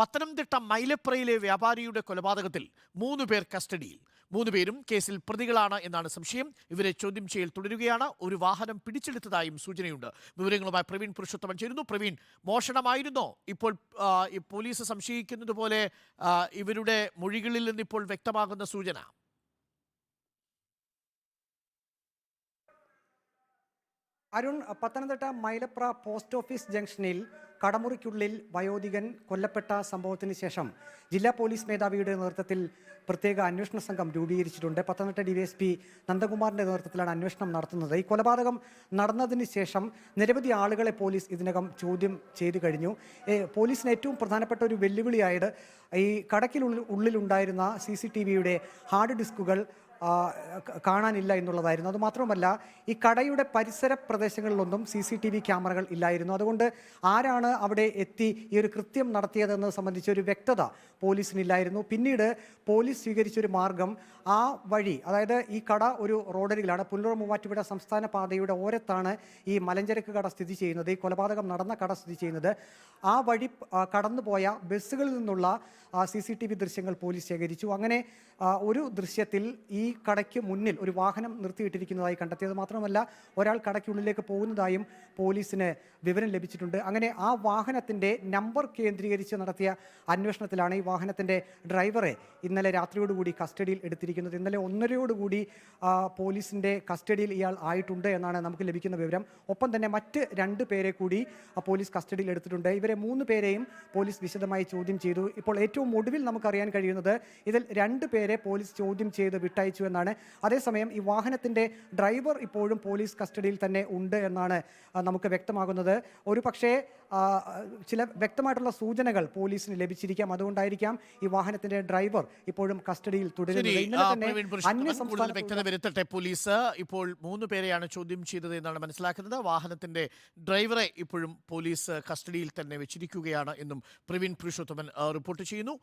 പത്തനംതിട്ട മൈലപ്രയിലെ വ്യാപാരിയുടെ കൊലപാതകത്തിൽ മൂന്ന് പേർ കസ്റ്റഡിയിൽ. മൂന്ന് പേരും കേസിൽ പ്രതികളാണ് എന്നാണ് സംശയം. ഇവരെ ചോദ്യം ചെയ്യൽ തുടരുകയാണ്. ഒരു വാഹനം പിടിച്ചെടുത്തതായും സൂചനയുണ്ട്. വിവരങ്ങളുമായി പ്രവീൺ പുരുഷോത്തമൻ ചേരുന്നു. പ്രവീൺ മോഷണമായിരുന്നോ? ഇപ്പോൾ പോലീസ് സംശയിക്കുന്നത് പോലെ ഇവരുടെ മൊഴികളിൽ നിന്ന് ഇപ്പോൾ വ്യക്തമാകുന്ന സൂചന. അരുൺ പത്തനംതിട്ട മൈലപ്ര പോസ്റ്റ് ഓഫീസ് ജംഗ്ഷനിൽ കടമുറിക്കുള്ളിൽ വയോധികൻ കൊല്ലപ്പെട്ട സംഭവത്തിന് ശേഷം ജില്ലാ പോലീസ് മേധാവിയുടെ നേതൃത്വത്തിൽ പ്രത്യേക അന്വേഷണ സംഘം രൂപീകരിച്ചിട്ടുണ്ട്. പത്തനംതിട്ട ഡിവൈഎസ്പി നന്ദകുമാറിന്റെ നേതൃത്വത്തിലാണ് അന്വേഷണം നടത്തുന്നത്. ഈ കൊലപാതകം നടന്നതിന് ശേഷം നിരവധി ആളുകളെ പോലീസ് ഇതിനകം ചോദ്യം ചെയ്തു കഴിഞ്ഞു. പോലീസിന് ഏറ്റവും പ്രധാനപ്പെട്ട ഒരു വെല്ലുവിളിയായത് ഈ കടക്കിനുള്ളിൽ ഉള്ളിലുണ്ടായിരുന്ന സി സി ടി വിയുടെ ഹാർഡ് ഡിസ്കുകൾ കാണാനില്ല എന്നുള്ളതായിരുന്നു. അതുമാത്രമല്ല ഈ കടയുടെ പരിസര പ്രദേശങ്ങളിലൊന്നും സി സി ടി വി ക്യാമറകൾ ഇല്ലായിരുന്നു. അതുകൊണ്ട് ആരാണ് അവിടെ എത്തി ഈ ഒരു കൃത്യം നടത്തിയതെന്ന് സംബന്ധിച്ച ഒരു വ്യക്തത പോലീസിനില്ലായിരുന്നു. പിന്നീട് പോലീസ് സ്വീകരിച്ച ഒരു മാർഗം ആ വഴി അതായത് ഈ കട ഒരു റോഡരികിലാണ് പുല്ലൂർ മൂവാറ്റുപുഴ സംസ്ഥാന പാതയുടെ ഓരത്താണ് ഈ മലഞ്ചരക്ക് കട സ്ഥിതി ചെയ്യുന്നത് ഈ കൊലപാതകം നടന്ന കട സ്ഥിതി ചെയ്യുന്നത്. ആ വഴി കടന്നുപോയ ബസ്സുകളിൽ നിന്നുള്ള സി സി ടി വി ദൃശ്യങ്ങൾ പോലീസ് ശേഖരിച്ചു. അങ്ങനെ ഒരു ദൃശ്യത്തിൽ ഈ കടയ്ക്ക് മുന്നിൽ ഒരു വാഹനം നിർത്തിയിട്ടിരിക്കുന്നതായി കണ്ടെത്തിയത് മാത്രമല്ല ഒരാൾ കടയ്ക്കുള്ളിലേക്ക് പോകുന്നതായും പോലീസിന് വിവരം ലഭിച്ചിട്ടുണ്ട്. അങ്ങനെ ആ വാഹനത്തിന്റെ നമ്പർ കേന്ദ്രീകരിച്ച് നടത്തിയ അന്വേഷണത്തിലാണ് ഈ വാഹനത്തിന്റെ ഡ്രൈവറെ ഇന്നലെ രാത്രിയോടുകൂടി കസ്റ്റഡിയിൽ എടുത്തിരിക്കുന്നത്. ഇന്നലെ ഒന്നരയോടുകൂടി പോലീസിന്റെ കസ്റ്റഡിയിൽ ഇയാൾ ആയിട്ടുണ്ട് എന്നാണ് നമുക്ക് ലഭിക്കുന്ന വിവരം. ഒപ്പം തന്നെ മറ്റ് രണ്ട് പേരെ കൂടി പോലീസ് കസ്റ്റഡിയിൽ എടുത്തിട്ടുണ്ട്. ഇവരെ മൂന്ന് പേരെയും പോലീസ് വിശദമായി ചോദ്യം ചെയ്തു. ഇപ്പോൾ ഏറ്റവും ഒടുവിൽ നമുക്കറിയാൻ കഴിയുന്നത് ഇതിൽ രണ്ട് പേരെ പോലീസ് ചോദ്യം ചെയ്ത് വിട്ടയച്ചു എന്നാണ്. അതേസമയം ഈ വാഹനത്തിന്റെ ഡ്രൈവർ ഇപ്പോഴും പോലീസ് കസ്റ്റഡിയിൽ തന്നെ ഉണ്ട് എന്നാണ് നമുക്ക് വ്യക്തമാകുന്നത്. ഒരു പക്ഷേ ചില വ്യക്തമായിട്ടുള്ള സൂചനകൾ പോലീസിന് ലഭിച്ചിരിക്കാം. അതുകൊണ്ടായിരിക്കാം ഈ വാഹനത്തിന്റെ ഡ്രൈവർ ഇപ്പോഴും കസ്റ്റഡിയിൽ തുടരുന്നത്. വ്യക്തത വരുത്തട്ടെ പോലീസ്. ഇപ്പോൾ മൂന്ന് പേരെയാണ് ചോദ്യം ചെയ്തത് എന്നാണ് മനസ്സിലാക്കുന്നത്. വാഹനത്തിന്റെ ഡ്രൈവറെ ഇപ്പോഴും പോലീസ് കസ്റ്റഡിയിൽ തന്നെ വെച്ചിരിക്കുകയാണ് എന്നും പ്രവീൺ പുരുഷോത്തമൻ റിപ്പോർട്ട് ചെയ്യുന്നു.